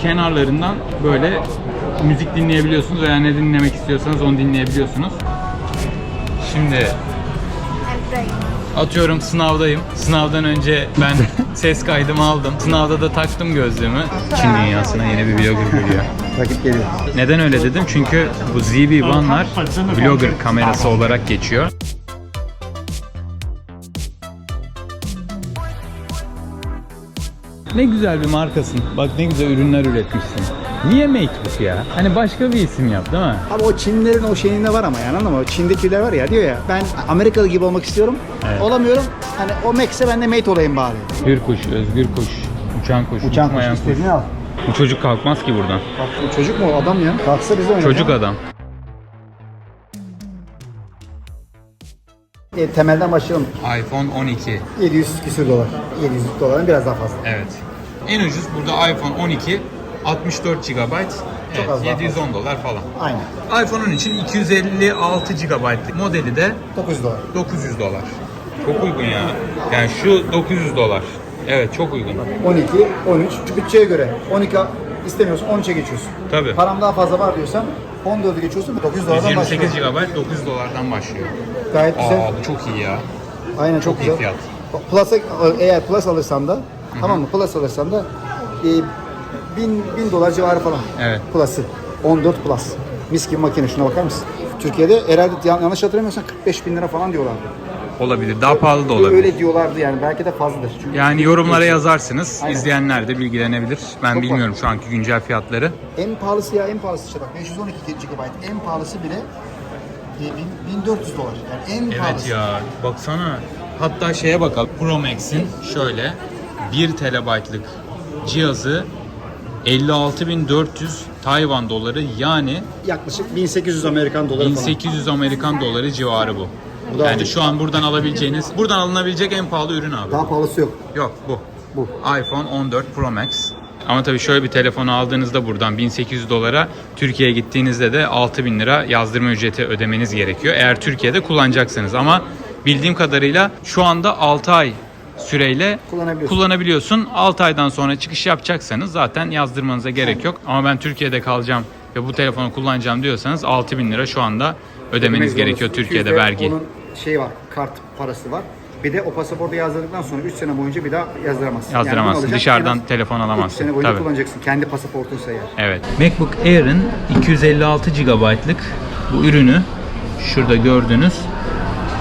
kenarlarından böyle müzik dinleyebiliyorsunuz veya ne dinlemek istiyorsanız onu dinleyebiliyorsunuz. Şimdi atıyorum sınavdayım. Sınavdan önce ben ses kaydımı aldım. Sınavda da taktım gözlüğümü. Çin dünyasına yeni bir vlogger geliyor. Rakip geliyor. Neden öyle dedim? Çünkü bu ZB-1'lar vlogger kamerası olarak geçiyor. Ne güzel bir markasın. Bak ne güzel ürünler üretmişsin. Niye MateBook ya? Hani başka bir isim yap değil mi? Abi o Çinlilerin o şeyinde var ama yani? O Çin'dekiler var ya diyor ya ben Amerikalı gibi olmak istiyorum. Evet. Olamıyorum. Hani o Max'e ben de mate olayım bari. Bir kuş, özgür kuş, uçan kuş, Uçan kuş kuş. istediğini al. Bu çocuk kalkmaz ki buradan. Bak bu çocuk mu adam ya? Kalksa biz de oynayalım. Çocuk adam. E, temelden başlayalım. iPhone 12. 700 küsür dolar. 700 dolardan biraz daha fazla. Evet. En ucuz burada iPhone 12 64 GB. Evet, az daha 710 dolar falan. Aynen. iPhone'un için 256 GB'lık modeli de 900 dolar. 900 dolar. Çok uygun ya. Yani şu 900 dolar. Evet çok uygun. 12, 13. Şu bütçeye göre 12 istemiyorsun 13'e geçiyorsun. Tabii. Param daha fazla var diyorsan 14'e geçiyorsun 900 dolardan 128 başlıyor. GB 900 dolardan başlıyor. Gayet güzel. Aa bu çok iyi ya. Aynen çok, iyi güzel. fiyat. Plus'a, eğer Plus alırsan da tamam mı? Plus alırsan da e, 1000, 1000 dolar civarı falan. Evet. Plus'ı. 14 Plus. Mis gibi makine şuna bakar mısın? Türkiye'de herhalde yan- yanlış hatırlamıyorsam 45 bin lira falan diyorlardı. Olabilir. Daha pahalı da olabilir. Öyle diyorlardı yani belki de fazladır. Çünkü Yani yorumlara yazarsınız. Aynen. İzleyenler de bilgilenebilir. Ben Çok bilmiyorum şu anki güncel fiyatları. En pahalısı ya en pahalısı işte bak 512 GB en pahalısı bile e, bin- 1400 dolar. Yani en Evet pahalısı. ya baksana. Hatta şeye bakalım. Pro Max'in şöyle 1 TB'lık cihazı 56.400 Tayvan doları yani Yaklaşık 1800 Amerikan doları falan. 1800 Amerikan doları civarı bu. Bu da Yani aldık. şu an buradan alabileceğiniz, buradan alınabilecek en pahalı ürün abi. Daha pahalısı yok. Yok bu. Bu. iPhone 14 Pro Max. Ama tabii şöyle bir telefonu aldığınızda buradan 1800 dolara Türkiye'ye gittiğinizde de 6000 lira yazdırma ücreti ödemeniz gerekiyor. Eğer Türkiye'de kullanacaksanız ama bildiğim kadarıyla şu anda 6 ay süreyle Kullanabiliyorsun. kullanabiliyorsun. 6 aydan sonra çıkış yapacaksanız zaten yazdırmanıza gerek yok. Ama ben Türkiye'de kalacağım ve bu telefonu kullanacağım diyorsanız 6000 lira şu anda ödemeniz gerekiyor zorundasın. Türkiye'de 200 de vergi. Onun şey var, kart parası var. Bir de o pasaportu yazdırdıktan sonra 3 sene boyunca bir daha yazdıramazsın. Yani Yazdıramazsın. alacaksın, Dışarıdan telefon alamazsın. sene boyunca Tabii. kullanacaksın. Kendi pasaportunsa eğer. Evet. MacBook Air'ın 256 GB'lık bu ürünü şurada gördüğünüz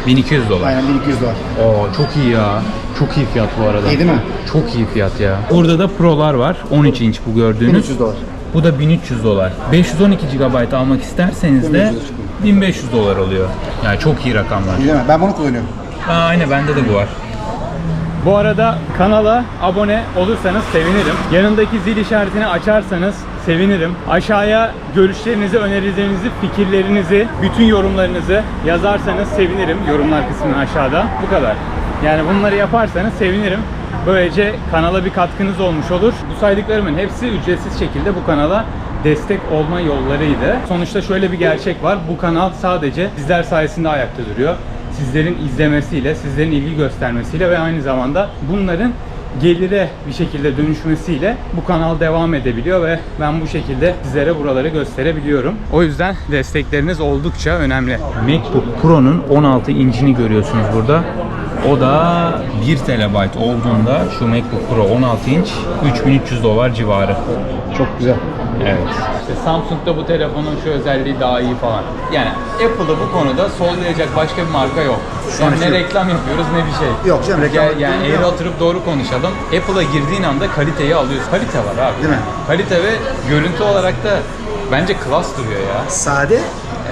1200 dolar. Aynen 1200 dolar. Oo çok iyi ya. Çok iyi fiyat bu arada. İyi değil mi? Çok iyi fiyat ya. Burada da Pro'lar var. 13 inç bu gördüğünüz. 1300 dolar. Bu da 1300 dolar. 512 GB almak isterseniz de 1500 çıkıyor. 1500 dolar oluyor. Yani çok iyi rakamlar. Mi? Ben bunu kullanıyorum. Aa, aynen bende de bu var. Bu arada kanala abone olursanız sevinirim. Yanındaki zil işaretini açarsanız sevinirim. Aşağıya görüşlerinizi, önerilerinizi, fikirlerinizi, bütün yorumlarınızı yazarsanız sevinirim. Yorumlar kısmının aşağıda. Bu kadar. Yani bunları yaparsanız sevinirim. Böylece kanala bir katkınız olmuş olur. Bu saydıklarımın hepsi ücretsiz şekilde bu kanala destek olma yollarıydı. Sonuçta şöyle bir gerçek var. Bu kanal sadece sizler sayesinde ayakta duruyor sizlerin izlemesiyle, sizlerin ilgi göstermesiyle ve aynı zamanda bunların gelire bir şekilde dönüşmesiyle bu kanal devam edebiliyor ve ben bu şekilde sizlere buraları gösterebiliyorum. O yüzden destekleriniz oldukça önemli. MacBook Pro'nun 16 incini görüyorsunuz burada. O da 1 TB olduğunda şu MacBook Pro 16 inç 3300 dolar civarı. Çok güzel. Evet. İşte Samsung'da bu telefonun şu özelliği daha iyi falan. Yani Apple'ı bu konuda sollayacak başka bir marka yok. Yani ne için- reklam yapıyoruz ne bir şey. Yok canım, reklam yani yok. eğri oturup doğru konuşalım. Apple'a girdiğin anda kaliteyi alıyorsun. Kalite var abi. Değil mi? Kalite ve görüntü olarak da bence klas duruyor ya. Sade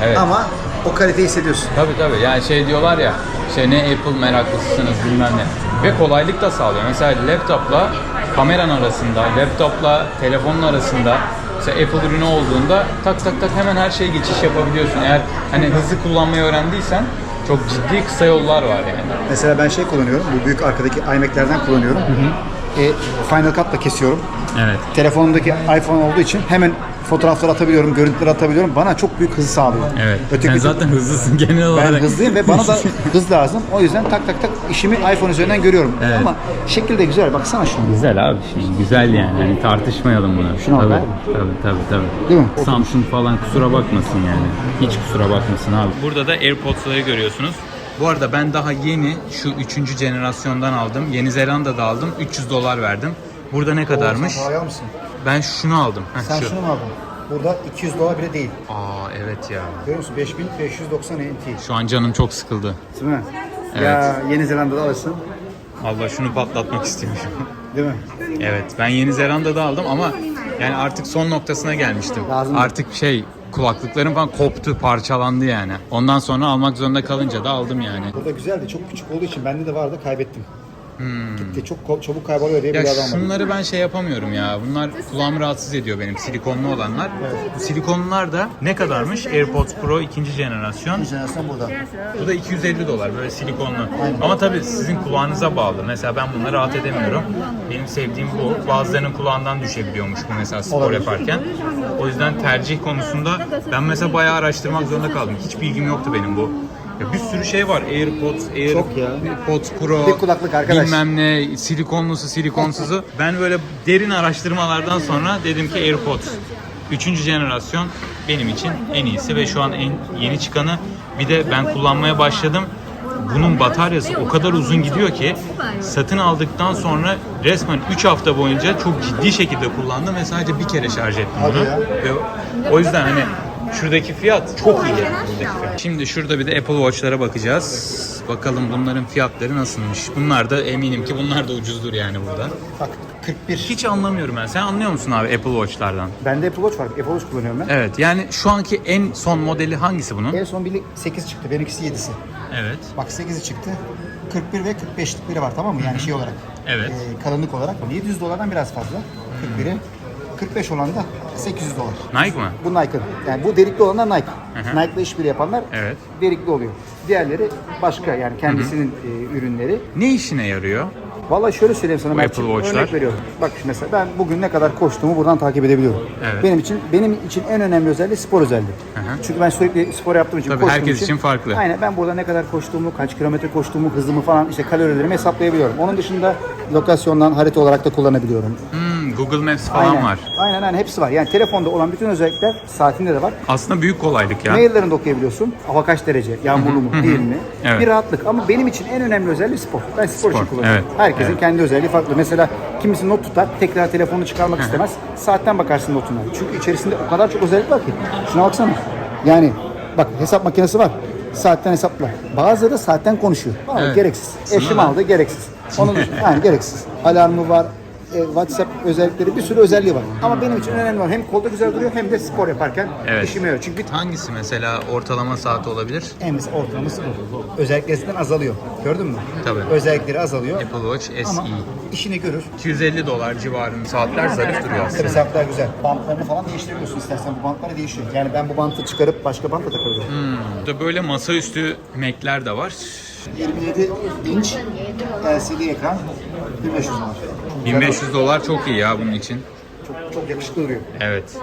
Evet. ama o kaliteyi hissediyorsun. Tabii tabii yani şey diyorlar ya şey ne Apple meraklısısınız bilmem ne. Ve kolaylık da sağlıyor. Mesela laptopla kameran arasında, laptopla telefonun arasında mesela Apple ürünü olduğunda tak tak tak hemen her şeye geçiş yapabiliyorsun. Eğer hani hızlı kullanmayı öğrendiysen çok ciddi kısa yollar var yani. Mesela ben şey kullanıyorum. Bu büyük arkadaki iMac'lerden kullanıyorum. e, Final Cut'la kesiyorum. Evet. Telefonumdaki iPhone olduğu için hemen fotoğraflar atabiliyorum, görüntüler atabiliyorum. Bana çok büyük hız sağlıyor. Evet. Öteki Sen zaten hızlısın genel ben olarak. hızlıyım ve bana da hız lazım. O yüzden tak tak tak işimi iPhone üzerinden görüyorum. Evet. Ama şekil de güzel. Baksana şuna. Güzel abi şimdi güzel yani. Hani tartışmayalım bunu. Şuna tabii, abi. tabii tabii tabii. Değil mi? Samsung falan kusura bakmasın yani. Hiç kusura bakmasın abi. Burada da AirPods'ları görüyorsunuz. Bu arada ben daha yeni şu üçüncü jenerasyondan aldım. Yeni Zelanda'da aldım. 300 dolar verdim. Burada ne kadarmış? Sen parayı almışsın. Ben şunu aldım. Heh, Sen şu. şunu mu aldın? Burada 200 dolar bile değil. Aa evet ya. Görüyor musun? 5590 NT. Şu an canım çok sıkıldı. Değil mi? Evet. Ya Yeni Zelanda'da alırsın. Allah şunu patlatmak istiyorum. Değil mi? Evet ben Yeni Zelanda'da aldım ama yani artık son noktasına gelmiştim. Lazım. Artık şey kulaklıklarım falan koptu, parçalandı yani. Ondan sonra almak zorunda kalınca da aldım yani. Burada güzeldi. Çok küçük olduğu için bende de vardı kaybettim. Gitti. Çok çabuk kayboluyor diye Hmm. Ya bir adam şunları ben şey yapamıyorum ya. Bunlar kulağımı rahatsız ediyor benim silikonlu olanlar. Bu silikonlular da ne kadarmış? AirPods Pro ikinci jenerasyon. Jenerasyon burada. Bu da 250 dolar böyle silikonlu. Ama tabii sizin kulağınıza bağlı. Mesela ben bununla rahat edemiyorum. Benim sevdiğim bu. Bazılarının kulağından düşebiliyormuş bu mesela spor Olabilir. yaparken. O yüzden tercih konusunda ben mesela bayağı araştırmak zorunda kaldım. Hiç bilgim yoktu benim bu. Ya bir sürü şey var. AirPods, Çok ya. AirPods Pro, Bir kulaklık arkadaş. bilmem ne, silikonlusu, silikonsuzu. ben böyle derin araştırmalardan sonra dedim ki AirPods. Üçüncü jenerasyon benim için en iyisi ve şu an en yeni çıkanı. Bir de ben kullanmaya başladım. Bunun bataryası o kadar uzun gidiyor ki satın aldıktan sonra resmen 3 hafta boyunca çok ciddi şekilde kullandım ve sadece bir kere şarj ettim bunu. Ve o yüzden hani şuradaki fiyat çok iyi. Buradaki fiyat. Şimdi şurada bir de Apple Watch'lara bakacağız. Bakalım bunların fiyatları nasılmış. Bunlar da eminim ki bunlar da ucuzdur yani burada. Bak 41. Hiç anlamıyorum ben. Sen anlıyor musun abi Apple Watch'lardan? Bende Apple Watch var. Apple Watch kullanıyorum ben. Evet yani şu anki en son modeli hangisi bunun? En son biri 8 çıktı. Benimkisi 7'si. Evet. Bak 8'i çıktı. 41 ve 45'likleri var tamam mı? Yani şey olarak. Evet. e, kalınlık olarak. 700 dolardan biraz fazla. 41'i. 45 olan da 800 dolar. Nike mı? Bu Nike'ın. Yani bu delikli olanlar Nike. hı. Nike'la işbirliği yapanlar Evet. delikli oluyor. Diğerleri başka yani kendisinin e, ürünleri. Ne işine yarıyor? Vallahi şöyle söyleyeyim sana Mert'ciğim, Apple Watch'lar. örnek veriyorum. Bak şimdi mesela ben bugün ne kadar koştuğumu buradan takip edebiliyorum. Evet. Benim için benim için en önemli özelliği spor özelliği. hı. Çünkü ben sürekli spor yaptığım için Tabii koştuğum herkes için farklı. Aynen ben burada ne kadar koştuğumu, kaç kilometre koştuğumu, hızımı falan işte kalorilerimi hesaplayabiliyorum. Onun dışında lokasyondan harita olarak da kullanabiliyorum. Google Maps falan aynen. var. Aynen aynen hepsi var. Yani telefonda olan bütün özellikler saatinde de var. Aslında büyük kolaylık ya. Maillerinde okuyabiliyorsun. Hava kaç derece? Yağmurlu mu? Değil mi? Evet. Bir rahatlık. Ama benim için en önemli özelliği spor. Ben spor, için Spor, kullanıyorum. evet. Herkesin Evet. kendi özelliği farklı. Mesela kimisi not tutar. Tekrar telefonunu çıkarmak istemez. Saatten bakarsın notuna. Çünkü içerisinde o kadar çok özellik var ki. Şuna baksana. Yani bak hesap makinesi var. Saatten hesapla. Bazıları da saatten konuşuyor. Evet. Gereksiz. Eşim aldı gereksiz. Onun dışında yani gereksiz. Alarmı var. E, WhatsApp özellikleri bir sürü özelliği var. Ama benim için önemli olan hem kolda güzel duruyor hem de spor yaparken Evet. işime yarıyor. Çünkü Hangisi mesela ortalama saati olabilir? en basit ortalaması bu. Özelliklerinden azalıyor. Gördün mü? Tabii. Özellikleri azalıyor. Apple Watch SE. Ama işini görür. 250 dolar civarında saatler zarif duruyor aslında. Tabii saatler güzel. Bantlarını falan değiştirebiliyorsun istersen. Bu bantları değişiyor. Yani ben bu bantı çıkarıp başka bantla takabiliyorum. Burada böyle masaüstü Mac'ler de var. 27 inç LCD ekran 1500 dolar. 1500 dolar çok iyi ya bunun için. Çok, çok yakışıklı duruyor. Evet.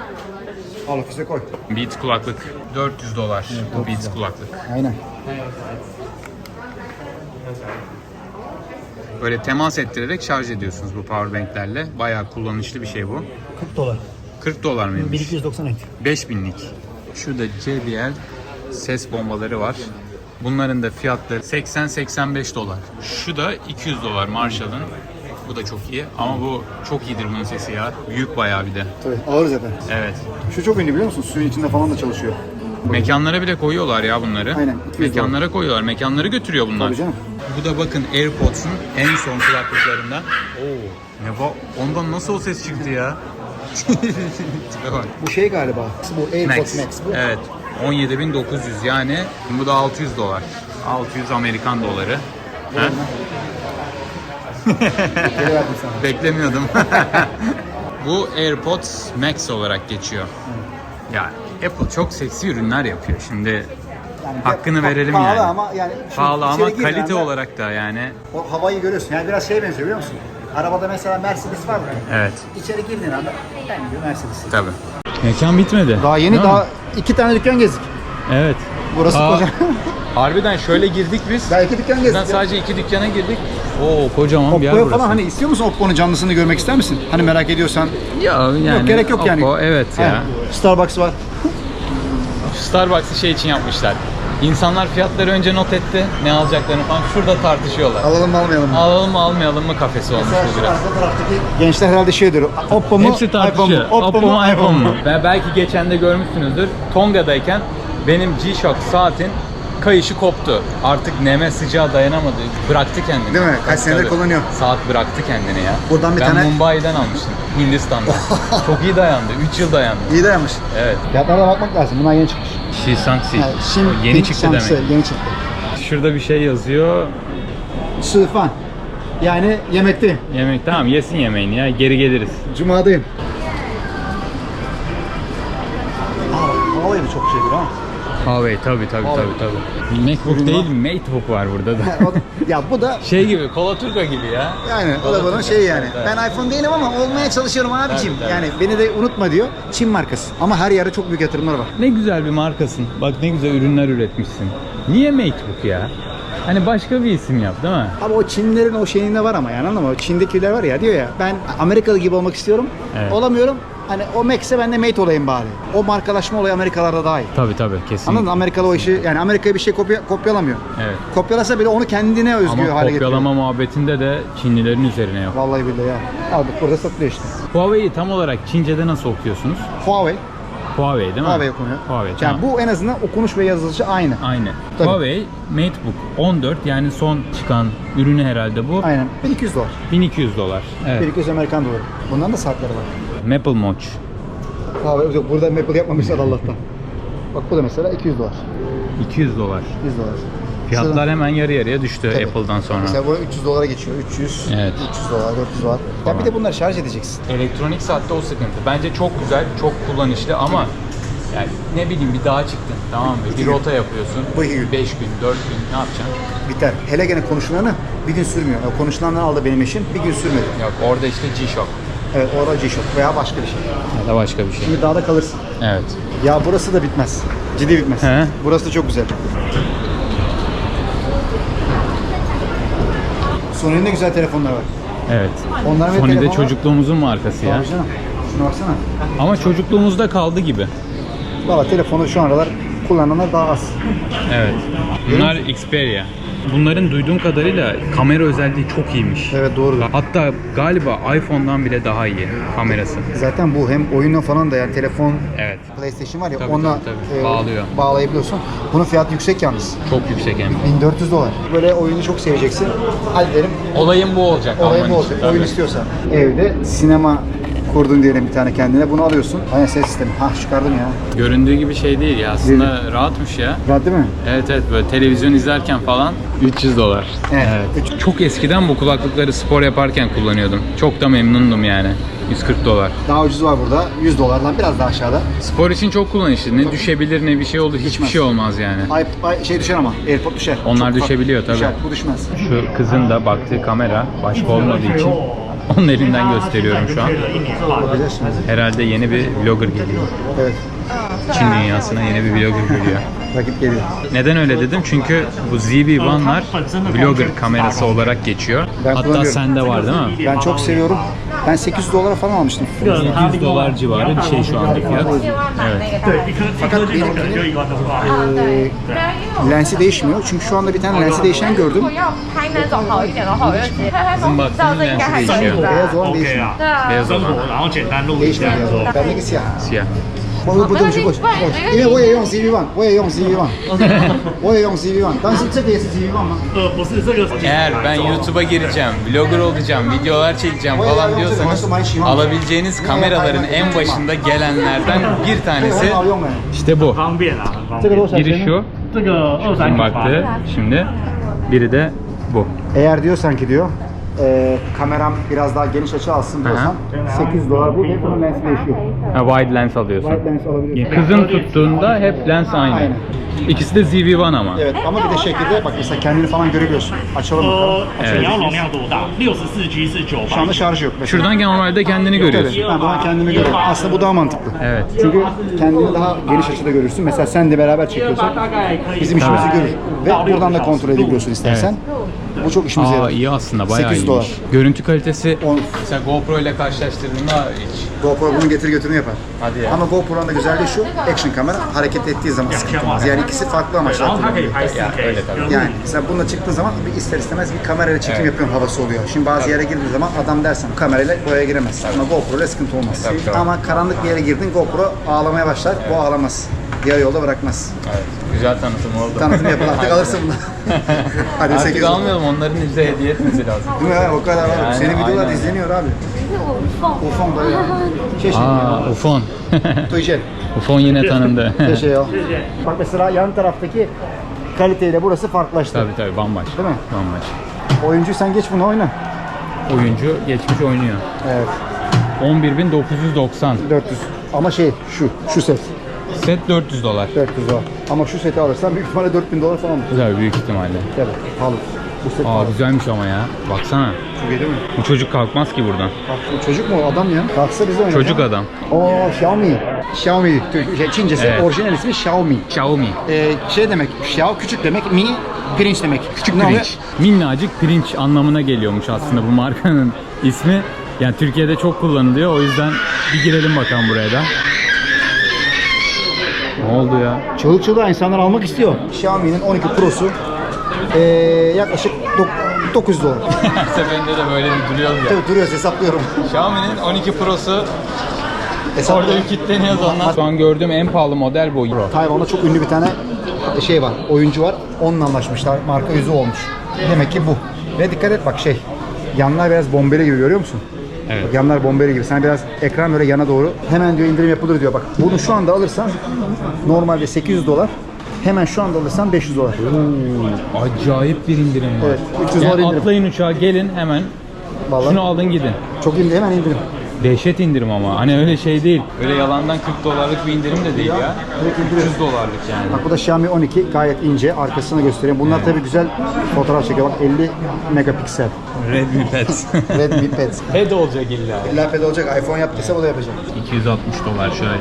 Al ofise koy. Beats kulaklık 400 dolar. Bu Beats kulaklık. Aynen. Böyle temas ettirerek şarj ediyorsunuz bu powerbanklerle. Bayağı kullanışlı bir şey bu. 40 dolar. 40 dolar mıymış? 1290 ent. 5000'lik. Şurada JBL ses bombaları var. Bunların da fiyatları 80-85 dolar. Şu da 200 dolar Marshall'ın. Bu da çok iyi ama bu çok iyidir bunun sesi ya. Büyük bayağı bir de. Tabii ağır zaten. Evet. Şu çok ünlü biliyor musun? Suyun içinde falan da çalışıyor. Mekanlara bile koyuyorlar ya bunları. Aynen, 200 Mekanlara koyuyorlar. Mekanları götürüyor bunlar. Tabii canım. Bu da bakın AirPods'un en son kulaklıklarından. Oo. Ne bu? Ondan nasıl o ses çıktı ya? Tipe bak. Bu şey galiba. Bu AirPods Max. Max. bu. Evet. 17.900 yani bu da 600 dolar. 600 Amerikan doları. Ha? Geri verdim sana. Beklemiyordum. bu AirPods Max olarak geçiyor. Ya Apple çok seksi ürünler yapıyor. Şimdi Yani Hakkını pa- verelim pahalı yani. ama yani pahalı ama kalite olarak da yani O havayı görüyorsun. Yani biraz şey benziyor biliyor musun? Arabada mesela Mercedes var mı? Evet. İçeri girdiğin anda ben diyor Mercedes. Tabii. Mekan bitmedi. Daha yeni Değil mi? daha iki tane dükkan gezdik. Evet. Burası Aa, koca. Harbiden şöyle girdik biz. Daha iki dükkan gezdik. Bizden sadece iki dükkana girdik. Oo kocaman bir yer Oppo'ya burası. falan hani istiyor musun Oppo'nun canlısını görmek ister misin? Hani merak ediyorsan. Ya yani. yok gerek yok yani. Oppo, evet ya. He, Starbucks var. Starbucks'ı şey için yapmışlar. İnsanlar fiyatları önce not etti. Ne alacaklarını falan. Şurada tartışıyorlar. Alalım mı almayalım mı? Alalım mı almayalım mı kafesi olmuş Mesela bu şu biraz. arka taraftaki gençler herhalde şey diyor. Oppo mu? Hepsi iPhone mu? tartışıyor. Oppo, mu? iPhone mu? Ben belki geçen de görmüşsünüzdür. Tonga'dayken benim G-Shock saatin kayışı koptu. Artık neme sıcağı dayanamadı. Bıraktı kendini. Değil mi? Kaç senedir kullanıyor. Saat bıraktı kendini ya. Buradan bir ben tane- Mumbai'den almıştım. Hindistan'da. Çok iyi dayandı. 3 yıl dayandı. İyi dayanmış. Evet. Fiyatlara bakmak lazım. Bunlar yeni çıkmış. Shizangsi. Yani şimdi Yeni çıktı demek. Yeni çıktı. Şurada bir şey yazıyor. Sığfan. Yani yemekte. Yemek tamam yesin yemeğini ya. Geri geliriz. Cuma'dayım. Huawei tabii tabii Huawei. tabii tabii. MacBook değil MateBook var burada da. O- ya bu da şey gibi Kolaturka gibi ya. yani o da bunun şey yani. Ben iPhone değilim ama olmaya çalışıyorum abicim. Tabii, tabii. Yani beni de unutma diyor. Çin markası. Ama her yerde çok büyük yatırımlar var. Ne güzel bir markasın. Bak ne güzel ürünler üretmişsin. Niye MateBook ya? Hani başka bir isim yap değil mi? Abi o Çinlerin o şeyinde var ama yani? O Çin'dekiler var ya diyor ya ben Amerikalı gibi olmak istiyorum. Evet. Olamıyorum. Hani o Max'e ben de mate olayım bari. O markalaşma olayı Amerikalarda daha iyi. Tabii tabii kesin. Anladın mı? Amerikalı o işi yani Amerika'ya bir şey kopya, kopyalamıyor. Evet. Kopyalasa bile onu kendine özgü Ama hale getiriyor. kopyalama muhabbetinde de Çinlilerin üzerine yok. Vallahi billahi ya. Al bak burada satılıyor işte. Huawei'yi tam olarak Çince'de nasıl okuyorsunuz? Huawei. Huawei değil mi? Huawei okunuyor. Huawei yani tamam. bu en azından okunuş ve yazılışı aynı. Aynı. Tabii. Huawei MateBook 14 yani son çıkan ürünü herhalde bu. Aynen. 1200 dolar. 1200 dolar. Evet. 1200 Amerikan doları. Bunların da saatleri var. Maple Watch. Huawei yok burada Maple yapmamışlar Allah'tan. Bak bu da mesela 200 dolar. 200 dolar. 100 dolar. Fiyatlar Şuradan- hemen yarı yarıya düştü Tabii. Apple'dan sonra. Mesela bu 300 dolara geçiyor. 300, Evet. 300 dolar, 400 dolar. Ya bir de bunları şarj edeceksin. Elektronik saatte o sıkıntı. Bence çok güzel, çok kullanışlı ama yani ne bileyim bir dağa çıktın tamam mı? Bir rota yapıyorsun. Bu iki gün. 5 gün, 4 gün ne yapacaksın? Biter. Hele gene konuşulanı bir gün sürmüyor. Ya konuşulanları aldı benim eşim. Bir gün sürmedi. Yok orada işte G-Shock Evet orada G-Shock veya başka bir şey. ya da başka bir şey. Şimdi dağda kalırsın. Evet. Ya burası da bitmez. Ciddi bitmez. He. Burası da çok güzel. Sony'nin de güzel telefonlar var. Evet. Onlar ve Sony de çocukluğumuzun markası ya. Tabii canım. Şuna baksana. Ama çocukluğumuzda kaldı gibi. Valla telefonu şu aralar kullananlar daha az. Evet. Bunlar Xperia. Bunların duyduğum kadarıyla kamera özelliği çok iyiymiş. Evet doğru. Hatta galiba iPhone'dan bile daha iyi kamerası. Zaten bu hem oyuna falan da yani telefon Evet. PlayStation var ya Tabii, onunla tabii, tabii. Bağlıyor. bağlayabiliyorsun. Bunun fiyatı yüksek yalnız. Çok yüksek hem. 1400 dolar. Böyle oyunu çok seveceksin. Hadi derim. Olayım bu olacak. Olayı alman bu için, olacak. tabii. Oyun istiyorsan. Evde sinema kurdun diyelim bir tane kendine. Bunu alıyorsun. Aynen ses sistemi. Hah çıkardım ya. Göründüğü gibi şey değil ya. Aslında rahatmış ya. Rahat değil mi? Evet evet böyle televizyon izlerken falan 300 dolar. Evet. Çok eskiden bu kulaklıkları spor yaparken kullanıyordum. Çok da memnundum yani. 140 dolar. Daha ucuz var burada. 100 dolardan biraz daha aşağıda. Spor için çok kullanışlı. Ne düşebilir ne bir şey olur. Hiçbir Düşmez. şey olmaz yani. Ay, ay- şey düşer ama. Airpod düşer. Onlar Çok ufak. düşebiliyor tabii. Düşer. Bu düşmez. Şu kızın da baktığı kamera başka olmadığı için Onun elinden gösteriyorum şu an. Herhalde yeni bir vlogger geliyor. Evet. Çin dünyasına yeni bir vlogger geliyor. Vakit geliyor. Neden öyle dedim? Çünkü bu ZB-1'lar vlogger kamerası olarak geçiyor. Ben Hatta kullanıyorum. sende var değil mi? Ben çok seviyorum. Ben 800 dolara falan almıştım. 700 dolar civarı bir şey şu anda fiyat. Evet. Fakat benim elim, eee, 颗机可能就一万多块。Ee, lensi değişmiyor. Çünkü şu anda bir tane lensi değişen gördüm. 如果要拍那种好一点的话，我就直接拍拍风景照，这应该还可以 Beyaz 吧？ olan OK değişmiyor. 啊，对啊， Beyaz 生 olan 活然后简单录一 Değişmiyor 下 beyaz 之后 olan. Bendeki siyah. Siyah. 不不不对不起不起，因为我也用 CV One，我也用 CV One，我也用 CV One，但是这个也是 CV One 吗？呃，不是这个手机。 Eğer ben YouTube'a gireceğim, vlogger olacağım, videolar çekeceğim falan diyorsanız alabileceğiniz kameraların en başında gelenlerden bir 这个 tanesi 很好用哎。 işte bu. 方便 Şu kumbaklı. Şimdi biri de bu. Eğer diyor sanki diyor e, kameram biraz daha geniş açı alsın diyorsan 8 dolar bu ve bunun lens değişiyor. Ha, wide lens alıyorsun. Wide lens alabiliyorsun. Kızın tuttuğunda hep lens aynı. Aynen. İkisi de ZV-1 ama. Evet ama bir de şekilde bak mesela kendini falan görebiliyorsun. Açalım bakalım. Evet. Şu anda şarj yok. Mesela. Şuradan normalde kendini görüyorsun. Evet, ben buna kendimi görüyorum. Aslında bu daha mantıklı. Evet. Çünkü kendini daha geniş açıda görürsün. Mesela sen de beraber çekiyorsan bizim işimizi görür. Ve buradan da kontrol edebiliyorsun istersen. Evet. Bu çok işimize Aa, yarar. iyi aslında bayağı 800 dolar. Görüntü kalitesi On. mesela GoPro ile karşılaştırdığında hiç. GoPro bunu getir götürünü yapar. Hadi ya. Ama GoPro'nun da güzelliği şu, action kamera hareket ettiği zaman sıkıntı olmaz. Yani ikisi farklı amaçlar kullanılıyor. Ya, öyle tabii. Yani mesela bununla çıktığın zaman bir ister istemez bir kamerayla çekim yapıyorum havası oluyor. Şimdi bazı yere girdiğin zaman adam dersen kamerayla oraya giremez. Ama GoPro ile sıkıntı olmaz. Ama karanlık bir yere girdin GoPro ağlamaya başlar, bu ağlamaz. Yarı yolda bırakmaz. Evet. Güzel tanıtım oldu. Tanıtım yapın artık alırsın bunu. Hadi Artık 8 almayalım onların bize hediye etmesi lazım. Değil mi? ha? O kadar var. Yani Senin videolar aynen. izleniyor abi. Ufon da ya. Şey şey. Aa Ufon. Tuğçe. Ufon yine tanındı. Şey o. Bak mesela yan taraftaki kaliteyle burası farklılaştı. tabii tabii bambaşka. Değil mi? Bambaşka. Oyuncu sen geç bunu oyna. Oyuncu geçmiş oynuyor. Evet. 11.990. 400. Ama şey şu, şu set. Set 400 dolar. 400 dolar. Ama şu seti alırsan büyük ihtimalle 4000 dolar falan. Güzel büyük ihtimalle. Tabii. Pahalı. Bu set Aa pahalı. güzelmiş ama ya. Baksana. Çok iyi değil mi? Bu çocuk kalkmaz ki buradan. Bak bu çocuk mu adam ya? Kalksa biz de oynayalım. Çocuk adam. Oo Xiaomi. Xiaomi. Türk, şey, Çincesi Evet. orijinal ismi Xiaomi. Xiaomi. Ee, şey demek, Xiao küçük demek, Mi pirinç demek. Küçük ne oluyor? Pirinç. Minnacık pirinç anlamına geliyormuş aslında bu markanın ismi. Yani Türkiye'de çok kullanılıyor. O yüzden bir girelim bakalım buraya da. Ne oldu ya? Çığlık çığlığa insanlar almak istiyor. Xiaomi'nin 12 Pro'su ee, yaklaşık dok- 900 dolar. Her seferinde de böyle bir duruyoruz ya. Tabii duruyoruz hesaplıyorum. Xiaomi'nin 12 Pro'su orada Hesaplıyorum. bir kilitleniyor ondan. Şu an gördüğüm en pahalı model bu. Tayvan'da çok ünlü bir tane şey var, oyuncu var. Onunla anlaşmışlar. Marka yüzü olmuş. Demek ki bu. Ve dikkat et bak şey, yanlar biraz bombeli gibi görüyor musun? Evet. Bak yanlar bombeli gibi. Sen biraz ekran böyle yana doğru hemen diyor indirim yapılır diyor. Bak bunu şu anda alırsan normalde 800 dolar. Hemen şu anda alırsan 500 dolar. Acayip bir indirim var. Evet, 300 yani dolar indirim. atlayın uçağa gelin hemen Vallahi şunu aldın gidin. çok indirim hemen indirim. Dehşet indirim ama. Hani öyle şey değil. Öyle yalandan 40 dolarlık bir indirim de değil ya. Direkt indirim. 300 dolarlık yani. Bak bu da Xiaomi 12 gayet ince. Arkasını göstereyim. Bunlar tabii güzel fotoğraf çekiyor. Bak 50 megapiksel. Redmi Pets. Redmi Pets. Ped olacak illa. İlla ped olacak. iPhone yaptıysa bu da yapacak. 260 dolar şöyle.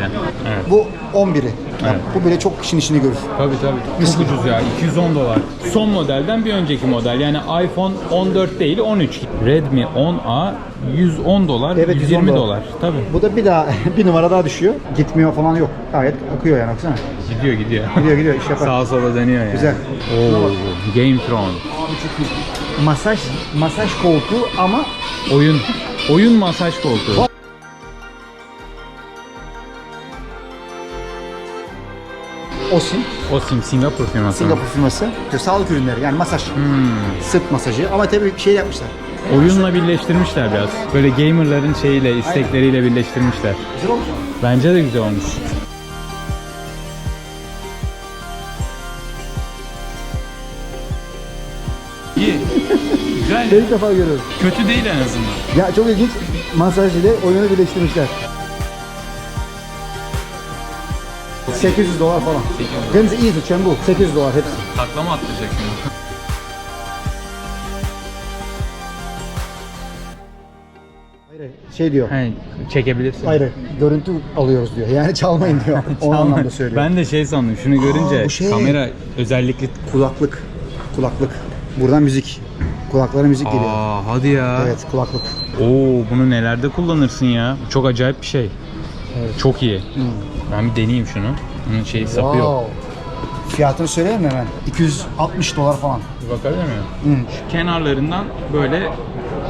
Evet. Bu 11'i. Ya Evet. Bu bile çok işin işini görür. Tabii tabii. Çok ucuz ya. 210 dolar. Son modelden bir önceki model. Yani iPhone 14 değil 13. Redmi 10A 110 dolar, Evet, 110 120 dolar. dolar. Tabii. Bu da bir daha bir numara daha düşüyor. Gitmiyor falan yok. Gayet akıyor yani baksana. Gidiyor gidiyor. Gidiyor gidiyor iş yapar. Sağa sola dönüyor yani. Güzel. Oo, Game Throne. Masaj masaj koltuğu ama Oyun oyun masaj koltuğu. Osim, Osim Singapur firması. Singapur firması. İşte Sağlık ürünleri yani masaj. Sırt masajı ama tabii şey yapmışlar. Oyunla birleştirmişler biraz. Böyle gamerların şeyiyle, istekleriyle birleştirmişler. Güzel olmuş. Bence de güzel olmuş. Güzel. İlk defa görüyorum. Kötü değil en azından. Ya çok ilginç. Masaj ile oyunu birleştirmişler. 800 dolar falan. 800. Ganz easy, Çembu. 800 dolar hepsi. Takla mı atlayacak şimdi? Hayır, şey diyor. He, çekebilirsin. Hayır, görüntü alıyoruz diyor. Yani çalmayın diyor. o anlamda söylüyor. Ben de şey sandım. Şunu görünce bu şey. kamera özellikle Kulaklık, kulaklık. Buradan müzik. Kulaklara müzik geliyor. Aa hadi ya. Evet, kulaklık. Oo bunu nelerde kullanırsın ya? Çok acayip bir şey. Çok iyi. Ben bir deneyeyim şunu. Bunun şeyi sapı yok. Wow. Fiyatını söyleyeyim mi hemen? 260 dolar falan. Bir bakabilir miyim? Şu kenarlarından böyle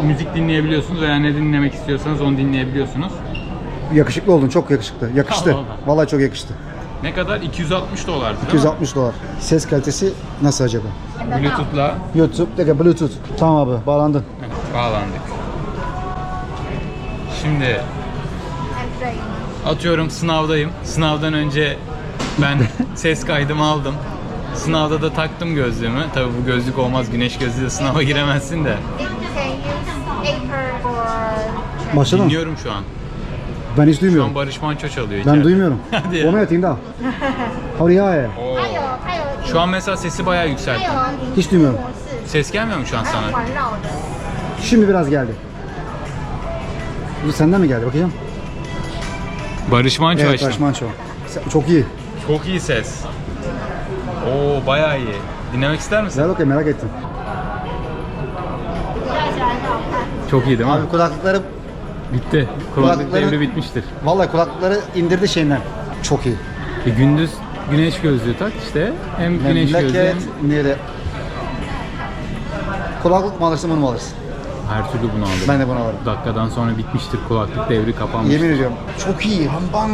müzik dinleyebiliyorsunuz veya ne dinlemek istiyorsanız onu dinleyebiliyorsunuz. Yakışıklı oldun, çok yakışıklı. Yakıştı. Allah. Vallahi çok yakıştı. Ne kadar? 260 dolar. değil mi? 260 dolar. Ses kalitesi nasıl acaba? Bluetooth'la YouTube, dakika Bluetooth. Tamam abi, bağlandın. bağlandık. Şimdi atıyorum sınavdayım. Sınavdan önce ben ses kaydımı aldım. Sınavda da taktım gözlüğümü. Tabii bu gözlük olmaz. Güneş gözlüğü sınava giremezsin de. Can you paper or Başladı mı? Dinliyorum şu an. Ben hiç Şu duymuyorum. an Barış Manço çalıyor Ben içeride. duymuyorum. Hadi ya. 我没有听到。好厉害耶！ Oo. 它有它有 Şu an mesela sesi bayağı 它 yükseltti. 有 Hiç duymuyorum. 模式， Ses gelmiyor mu şu an 它有 sana? 环绕的。 Şimdi biraz geldi. Bu senden mi geldi? Bakacağım. Barış Manço Evet açtım. Barış Manço. Sen- Çok iyi. Çok iyi ses. Oo bayağı iyi. Dinlemek ister misin? Güzel bakayım merak ettim. 戴起来很好看。 Çok iyi değil mi? Abi kulaklıkları Bitti. Kulaklık Kulaklıkları- devri bitmiştir. vallahi kulaklıkları indirdi şeyinden. Çok iyi. E, gündüz güneş gözlüğü tak işte. Hem güneş gözlüğü hem Memleket nere? Kulaklık mı alırsın bunu mu alırsın? her türlü bunu aldım. Ben de bunu alırım. Dakikadan sonra bitmiştir kulaklık devri kapanmış. Yemin ediyorum. Çok iyi. Hampam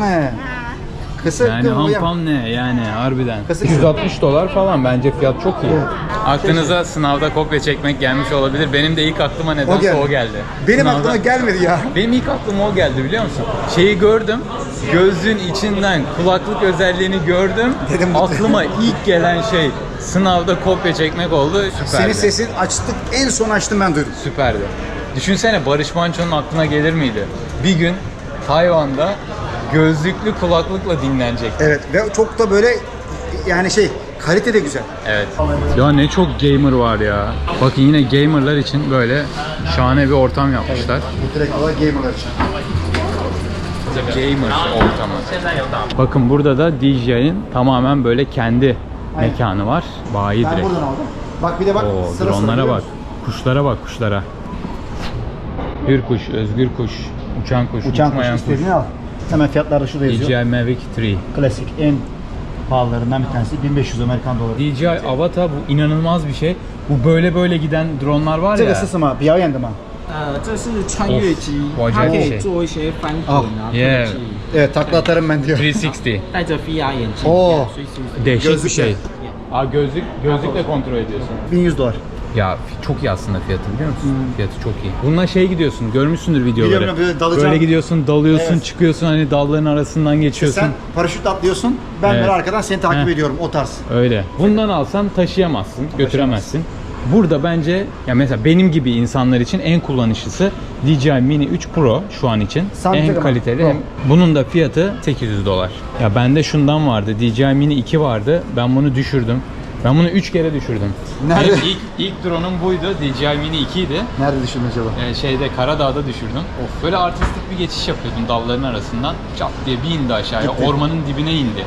Kısa Yani hampam ne yani harbiden. Kısa- 160 dolar falan bence fiyat çok iyi. Aklınıza sınavda kopya çekmek gelmiş olabilir. Benim de ilk aklıma nedense geldi. o geldi. Benim Sınavda- aklıma gelmedi ya. Benim ilk aklıma o geldi biliyor musun? Şeyi gördüm. Gözlüğün içinden kulaklık özelliğini gördüm. Dedim aklıma ilk gelen şey sınavda kopya çekmek oldu. Süperdi. Senin sesin açtık en son açtım ben duydum. Süperdi. Düşünsene Barış Manço'nun aklına gelir miydi? Bir gün Tayvan'da gözlüklü kulaklıkla dinlenecek. Evet ve çok da böyle yani şey kalite de güzel. Evet. Ya ne çok gamer var ya. Bakın yine gamerlar için böyle şahane bir ortam yapmışlar. Bu direkt olarak gamerlar için. Gamer ortamı. Bakın burada da DJ'in tamamen böyle kendi mekanı var. Bayi Ben direkt. buradan aldım. Bak bir de bak Oo, sıra sıra bak. Kuşlara bak kuşlara. Hür kuş, özgür kuş, uçan kuş, Uçan kuş uçmayan kuş. istediğini al. Hemen fiyatlar da şurada yazıyor. DJI Mavic 3. Klasik en pahalılarından bir tanesi 1500 Amerikan doları. DJI Avata bu inanılmaz bir şey. Bu böyle böyle giden dronlar var 这个 ya. 是什么？表演的吗？呃，这是穿越机哦，它可我觉得是以做一些翻滚哦啊， Yeah 特技， Evet takla atarım ben diyor. 360. 戴着 VR 眼镜，哦所以是 Değişik bir Gözlükle. şey. Aa gözlük gözlükle kontrol ediyorsun. 1100 dolar. Ya çok iyi aslında fiyatı biliyor musun? Fiyatı çok iyi. Bununla şey gidiyorsun, görmüşsündür videoları. Biliyorum, böyle dalacağım. Böyle gidiyorsun, dalıyorsun, Evet. çıkıyorsun hani dalların arasından geçiyorsun. Sen paraşüt atlıyorsun. Ben Evet. böyle arkadan seni takip Heh. ediyorum o tarz. Öyle. Bundan alsan taşıyamazsın, götüremezsin. Burada bence ya mesela benim gibi insanlar için en kullanışlısı DJI Mini 3 Pro şu an için. Santigrat hem kaliteli Pro. hem bunun da fiyatı 800 dolar. Ya bende şundan vardı. DJI Mini 2 vardı. Ben bunu düşürdüm. Ben bunu 3 kere düşürdüm. Nerede? Benim ilk, ilk drone'um buydu. DJI Mini 2 idi. Nerede düşündün acaba? Ee, şeyde Karadağ'da düşürdüm. Böyle artistik bir geçiş yapıyordum dalların arasından. Çat diye bir indi aşağıya. Gitti. Ormanın dibine indi.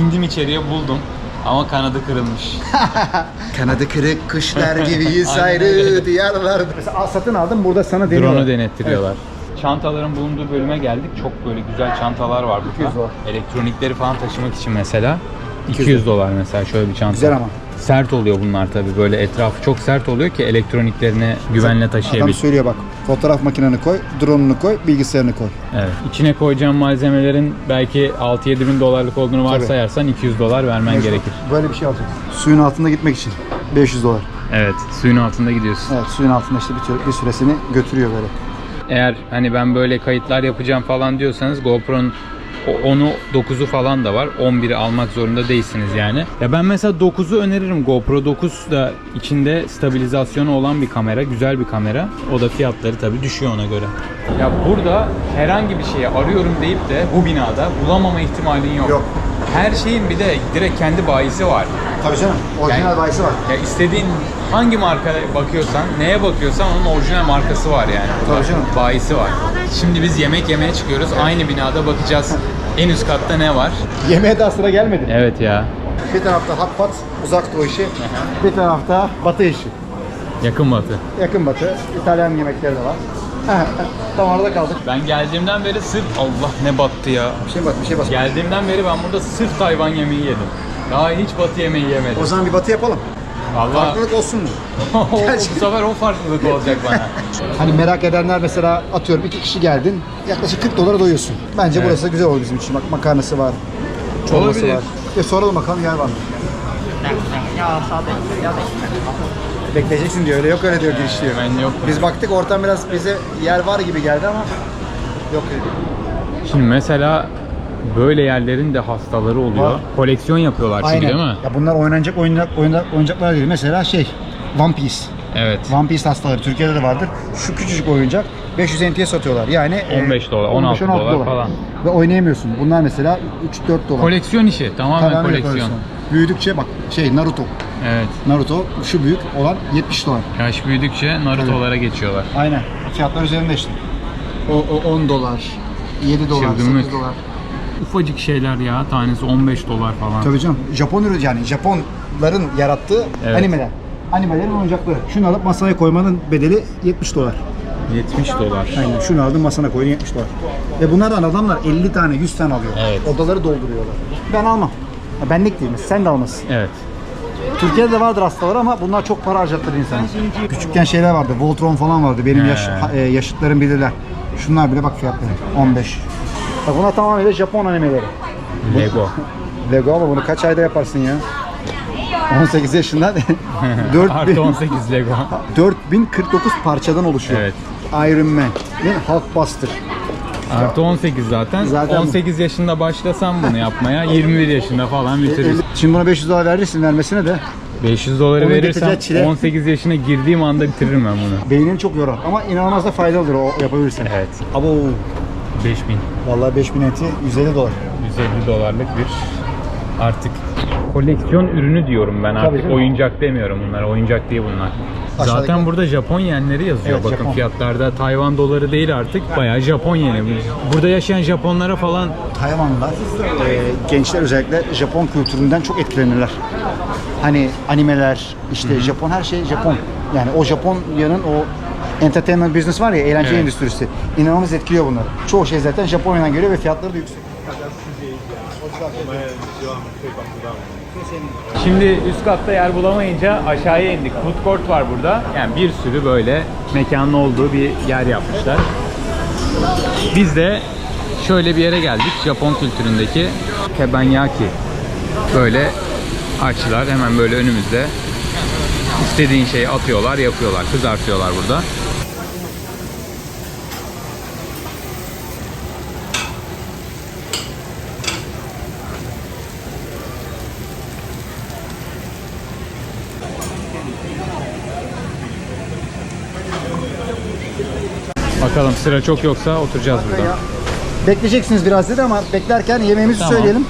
İndim içeriye buldum. Ama kanadı kırılmış. Kanadı kırık kuşlar gibiyiz ayrı diyarlarda. Mesela al, satın aldım burada sana deniyorlar. Drone'u denettiriyorlar. Çantaların bulunduğu bölüme geldik. Çok böyle güzel çantalar var burada. 200 dolar. Elektronikleri falan taşımak için mesela 200 dolar mesela şöyle bir çanta. Güzel ama. Sert oluyor bunlar tabii. Böyle etrafı çok sert oluyor ki elektroniklerini güvenle Adam taşıyabil. söylüyor bak. Fotoğraf makineni koy, drone'unu koy, bilgisayarını koy. Evet. İçine koyacağın malzemelerin belki 6-7 bin dolarlık olduğunu varsayarsan 200 dolar vermen Mecbur. gerekir. Böyle bir şey alacaksın. Suyun altında gitmek için 500 dolar. Evet. Suyun altında gidiyorsun. Evet suyun altında işte bir, bir süresini götürüyor böyle. Eğer hani ben böyle kayıtlar yapacağım falan diyorsanız GoPro'nun o- 10'u 9'u falan da var. 11'i almak zorunda değilsiniz yani. Ya ben mesela 9'u öneririm. GoPro 9 da içinde stabilizasyonu olan bir kamera. Güzel bir kamera. O da fiyatları tabii düşüyor ona göre. Ya burada herhangi bir şeyi arıyorum deyip de bu binada bulamama ihtimalin yok. Yok. Her şeyin bir de direkt kendi bayisi var. Tabii canım. Orijinal Yani- bayisi var. Ya istediğin hangi markaya bakıyorsan, neye bakıyorsan onun orijinal markası var yani. Tabii canım. Bayisi var. Şimdi biz yemek yemeye çıkıyoruz. Aynı binada bakacağız. En üst katta ne var? Yemeğe daha sıra gelmedi. Evet ya. Bir tarafta hot pot, uzak doğu işi. Bir tarafta batı işi. Yakın batı. Yakın batı, İtalyan yemekleri de var. Tam arada kaldık. Ben geldiğimden beri sırf Allah ne battı ya. Bir şey bak, bir şey bas. Geldiğimden beri ben burada sırf Tayvan yemeği yedim. Daha hiç batı yemeği yemedim. O zaman bir batı yapalım. Vallahi... Farklılık olsun mu? Gerçekten. Bu sefer o farklılık olacak bana. hani merak edenler mesela atıyorum iki kişi geldin yaklaşık 40 dolara doyuyorsun. Bence evet. burası güzel olur bizim için. Bak makarnası var. Çorbası var. E soralım bakalım yer var mı? Bekleyeceksin diyor. Öyle yok öyle diyor giriş diyor. Ben yok. Biz baktık ortam biraz bize yer var gibi geldi ama yok dedi. Şimdi mesela böyle yerlerin de hastaları oluyor. Var. Koleksiyon yapıyorlar çünkü Aynen. değil mi? Ya bunlar oynanacak oyuncak, oyuncak oyuncaklar değil. Mesela şey One Piece. Evet. One Piece hastaları Türkiye'de de vardır. Şu küçücük oyuncak 500 NT'ye satıyorlar. Yani e, 15 dolar, 16 dolar falan. Ve oynayamıyorsun. Bunlar mesela 3-4 dolar. Koleksiyon işi. Tamamen Tamamen koleksiyon. koleksiyon. Büyüdükçe bak şey Naruto. Evet. Naruto şu büyük olan 70 dolar. Yaş büyüdükçe Naruto'lara geçiyorlar. Aynen. Fiyatlar üzerinde işte. O, o 10 dolar, 7 dolar, Çılgınlık. 8 dolar. Ufacık şeyler ya. Tanesi 15 dolar falan. Tabii canım. Japon ürün yani Japonların yarattığı Evet. animeler. Animelerin oyuncakları. Şunu alıp masaya koymanın bedeli 70 dolar. 70 dolar. Aynen. Şunu aldın masana koydun 70 dolar. Ve bunlardan adamlar 50 tane 100 tane alıyor. Evet. Odaları dolduruyorlar. Ben almam. Ya benlik değil mi? Sen de almasın. Evet. Türkiye'de de vardır hastalar ama bunlar çok para harcattırır insana. Küçükken şeyler vardı. Voltron falan vardı. Benim yaş, He. ha- e, yaşıtlarım bilirler. Şunlar bile bak fiyatları. 15. Bak bunlar tamamıyla Japon animeleri. Lego. Lego ama bunu kaç ayda yaparsın ya? 18 yaşında 4000, Artı 18 Lego. 4049 parçadan oluşuyor. Evet. Iron Man, mi? Hulkbuster. Artı 18 zaten. Zaten bu. 18 yaşında başlasam bunu yapmaya 21 yaşında falan bitiririz. Şimdi buna 500 dolar verirsin vermesine de 500 doları Onun verirsem getireceği çile- 18 yaşına girdiğim anda bitiririm ben bunu. beynini çok yorar. Ama inanılmaz da faydalıdır o yapabilirsen. Evet. Abo 5000. vallahi 5000 eti 150 dolar. 150 dolarlık bir artık koleksiyon ürünü diyorum ben artık. canım. Oyuncak demiyorum bunlar. Oyuncak değil bunlar. Aşağıdaki- Zaten burada Japon yenleri yazıyor. Evet, Bakın Japon. fiyatlarda Tayvan doları değil artık. Bayağı Japon yeni. Burada yaşayan Japonlara falan Tayvanlılar, e, gençler özellikle Japon kültüründen çok etkilenirler. Hani animeler, işte Japon her şey Japon. Yani o Japonya'nın o entertainment business var ya, eğlence Evet. endüstrisi. inanılmaz etkiliyor bunları. Çoğu şey zaten Japonya'dan geliyor ve fiyatları da yüksek. Şimdi üst katta yer bulamayınca aşağıya indik. Food court var burada. Yani bir sürü böyle mekanın olduğu bir yer yapmışlar. Biz de şöyle bir yere geldik. Japon kültüründeki teppanyaki. Böyle açlar hemen böyle önümüzde. İstediğin şeyi atıyorlar, yapıyorlar, kızartıyorlar burada. Bakalım sıra çok yoksa oturacağız burada. Bekleyeceksiniz biraz dedi ama beklerken yemeğimizi Tamam. söyleyelim. Hı,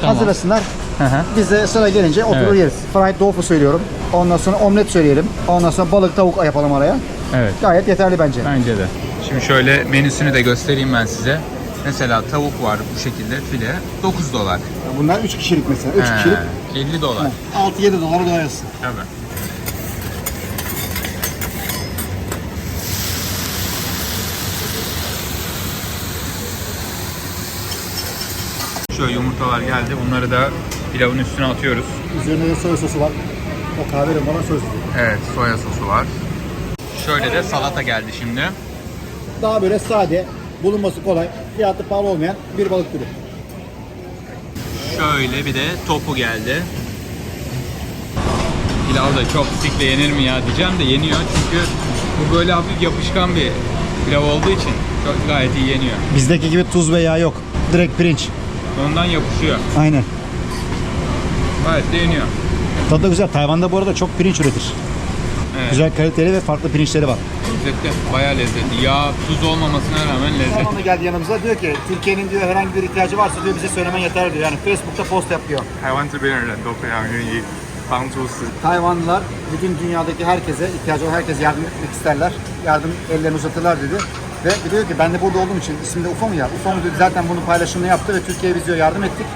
tamam. Hazırlasınlar. Hı hı. Biz de sıra gelince oturur Evet. yeriz. Fried tofu söylüyorum. Ondan sonra omlet söyleyelim. Ondan sonra balık tavuk yapalım araya. Evet. Gayet yeterli bence. Bence de. Şimdi şöyle menüsünü de göstereyim ben size. Mesela tavuk var bu şekilde file 9 dolar. Bunlar 3 kişilik mesela. 3 He, kişilik 50 dolar. 6-7 dolara doyarsın. Tabii. Şöyle yumurtalar geldi. Bunları da pilavın üstüne atıyoruz. Üzerine de soya sosu var. O kahverengi olan soya sosu. Evet, soya sosu var. Şöyle de salata geldi şimdi. Daha böyle sade, bulunması kolay, fiyatı pahalı olmayan bir balık türü. Şöyle bir de topu geldi. Pilav da çok sikle yenir mi ya diyeceğim de yeniyor çünkü bu böyle hafif yapışkan bir pilav olduğu için çok gayet iyi yeniyor. Bizdeki gibi tuz ve yağ yok. Direkt pirinç. Ondan yapışıyor. Aynen. Gayet de yeniyor. Tadı da güzel. Tayvan'da bu arada çok pirinç üretir. Evet. Güzel kaliteli ve farklı pirinçleri var. Lezzetli. Bayağı lezzetli. Yağ, tuz olmamasına rağmen lezzetli. Tayvanlı geldi yanımıza diyor ki Türkiye'nin diyor herhangi bir ihtiyacı varsa diyor bize söylemen yeter diyor. Yani Facebook'ta post yap diyor. 台湾这边的人都非常愿意帮助死 Tayvanlılar bütün dünyadaki herkese, ihtiyacı olan herkese yardım etmek isterler. Yardım ellerini uzatırlar dedi. Ve diyor ki ben de burada olduğum için isim de UFO mu ya? UFO mu diyor, zaten bunu paylaşımını yaptı ve Türkiye biz diyor yardım ettik.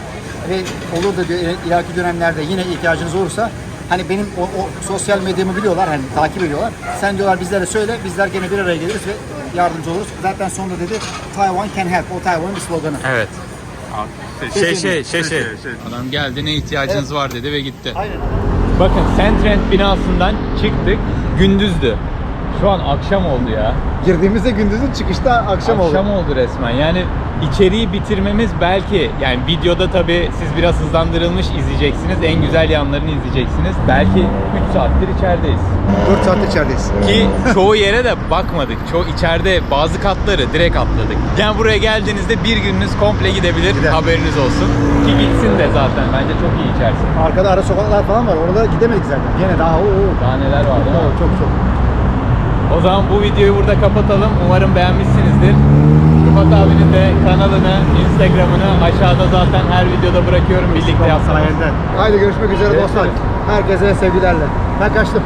Ve olur da diyor e, ileriki dönemlerde yine ihtiyacınız olursa hani benim o, o sosyal medyamı biliyorlar hani takip ediyorlar. Sen diyorlar bizlere söyle bizler gene bir araya geliriz ve yardımcı oluruz. Zaten sonunda dedi Taiwan can help. O Taiwan'ın bir sloganı. Evet. Şey, şey şey şey şey. şey. Adam geldi ne ihtiyacınız Evet. var dedi ve gitti. Aynen. Bakın Sentrent binasından çıktık. Gündüzdü. Şu an akşam oldu ya. Girdiğimizde gündüzün çıkışta akşam, Akşam oldu. oldu resmen. Yani içeriği bitirmemiz belki yani videoda tabi siz biraz hızlandırılmış izleyeceksiniz. En güzel yanlarını izleyeceksiniz. Belki 3 saattir içerideyiz. 4 saat içerideyiz. Ki çoğu yere de bakmadık. Çoğu içeride bazı katları direkt atladık. Yani buraya geldiğinizde bir gününüz komple gidebilir. Gider. Haberiniz olsun. Ki gitsin de zaten. Bence çok iyi içersin. Arkada ara sokaklar falan var. Oralara gidemedik zaten. Yine daha o Daha neler var çok çok. O zaman bu videoyu burada kapatalım. Umarım beğenmişsinizdir. Rıfat abinin de kanalını, Instagram'ını aşağıda zaten her videoda bırakıyorum birlikte yapsanız. Haydi görüşmek üzere dostlar. Herkese sevgilerle. Ben kaçtım.